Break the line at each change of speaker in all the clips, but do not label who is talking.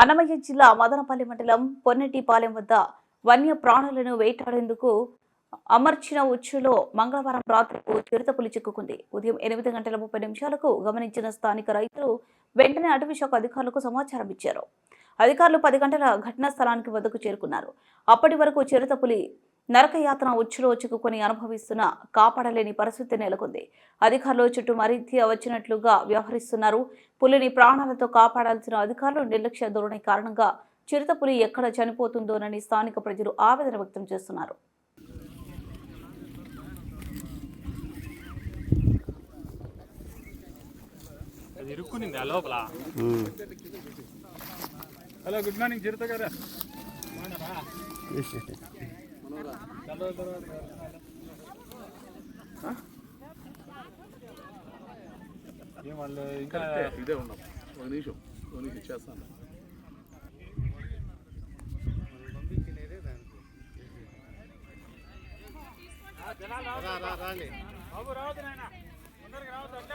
అన్నమయ్య జిల్లా మదనపల్లి మండలం పొన్నెటిపాలెం వద్ద వన్య ప్రాణులను వేటాడేందుకు అమర్చిన ఉచ్చులో మంగళవారం రాత్రి చిరుతపులి చిక్కుకుంది. ఉదయం ఎనిమిది గంటల ముప్పై నిమిషాలకు గమనించిన స్థానిక రైతులు వెంటనే అటవీ శాఖ అధికారులకు సమాచారం ఇచ్చారు. అధికారులు పది గంటల ఘటనా స్థలానికి వద్దకు చేరుకున్నారు. అప్పటి వరకు చిరుతపులి నరకయాతన ఉచ్చులో చిక్కుకొని అనుభవిస్తున్న కాపాడలేని పరిస్థితి నెలకొంది. అధికారులు చుట్టూ మరింత వచ్చినట్లుగా వ్యవహరిస్తున్నారు. పులిని ప్రాణాలతో కాపాడాల్సిన అధికారులు నిర్లక్ష్య ధోరణి కారణంగా చిరుతపులి ఎక్కడ చనిపోతుందోనని స్థానిక ప్రజలు ఆవేదన వ్యక్తం చేస్తున్నారు.
ఇరుక్కునింది లోపల?
హలో గుడ్ మార్నింగ్ చిరుత గారు.
ఇంకా
ఇదే ఉన్నాం. ఒక నిమిషం. ఒక నిమిషం చేస్తాను
బాబు రావద్దు నాయన. అందరికి రావద్దు. అట్లే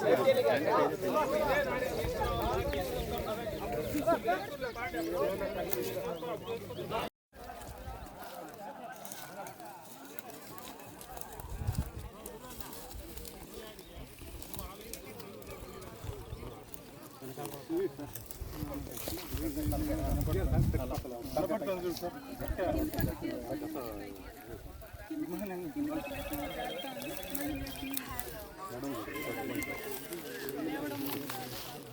Terima kasih.